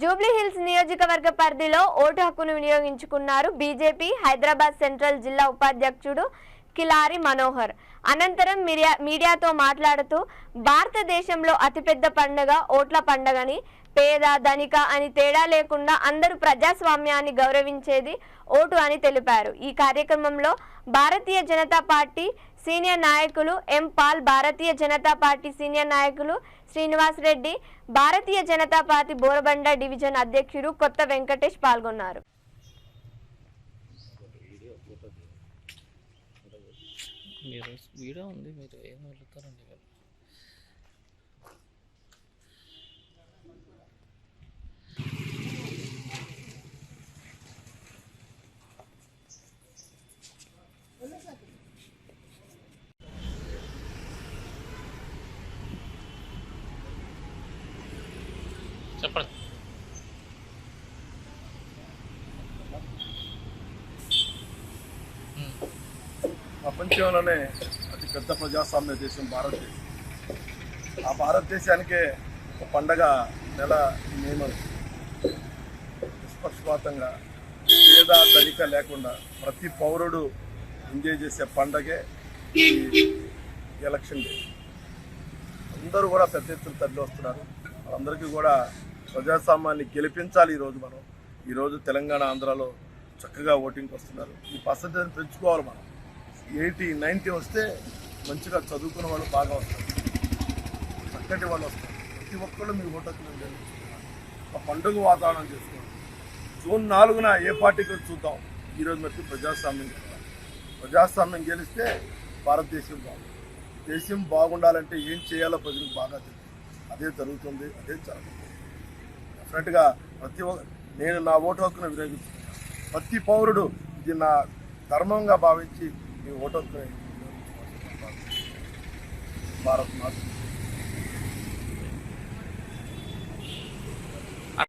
Jubilee hills నియోజకవర్గ పరిధిలో vote హక్కును వినియోగించుకున్నారు బీజేపీ హైదరాబాద్ సెంట్రల్ జిల్లా ఉపాధ్యక్షుడు కిలారి మనోహర్. అనంతరం మీడియా మీడియాతో మాట్లాడుతూ భారతదేశంలో అతిపెద్ద పండుగ ఓట్ల పండుగని పేద ధనిక అని తేడా లేకుండా అందరూ ప్రజాస్వామ్యాన్ని గౌరవించేది ఓటు అని తెలిపారు. ఈ కార్యక్రమంలో భారతీయ జనతా పార్టీ సీనియర్ నాయకులు M Paul Bharatiya Janata Party senior నాయకులు శ్రీనివాస్ రెడ్డి భారతీయ జనతా పార్టీ బోరబండ డివిజన్ అధ్యక్షుడు కొత్త వెంకటేష్ పాల్గొన్నారు. మీరు వీడియో ఉంది మీరు ఏం వెళ్తారండి ఇవాళ ప్రపంచంలోనే అతి పెద్ద ప్రజాస్వామ్య దేశం భారతదేశం. ఆ భారతదేశానికే ఒక పండగ నెల నియమం. నిష్పక్షపాతంగా పేద ధనిక లేకుండా ప్రతి పౌరుడు ఎంజాయ్ చేసే పండగే ఎలక్షన్ డే. అందరూ కూడా పెద్ద ఎత్తున తరలి వస్తున్నారు. వాళ్ళందరికీ కూడా ప్రజాస్వామ్యాన్ని గెలిపించాలి ఈరోజు మనం. ఈరోజు తెలంగాణ ఆంధ్రాలో చక్కగా ఓటింగ్కి వస్తున్నారు. ఈ పర్సంటేజ్ పెంచుకోవాలి మనం. ఎయిటీ నైంటీ వస్తే మంచిగా చదువుకున్న వాళ్ళు బాగా వస్తారు. చక్కటి వాళ్ళు వస్తారు. ప్రతి ఒక్కళ్ళు మీ ఓటు హక్కును వినియోగించుకున్నారు. ఒక పండుగ వాతావరణం చేసుకోండి. జూన్ నాలుగున ఏ పార్టీకి చూద్దాం. ఈరోజు మట్టి ప్రజాస్వామ్యం గెలవాలి ప్రజాస్వామ్యం గెలిస్తే భారతదేశం బాగుంది దేశం బాగుండాలంటే ఏం చేయాలో ప్రజలకు బాగా తెలుసు. అదే జరుగుతుంది అదే జరుగుతుంది డెఫినెట్గా ప్రతి ఒక్క నేను నా ఓటు హక్కును వినియోగిస్తున్నాను ప్రతి పౌరుడు ఇది నా ధర్మంగా భావించి ఈ ఓటు హక్కును వినియోగించుకోవాల్సిన భారత్ మాత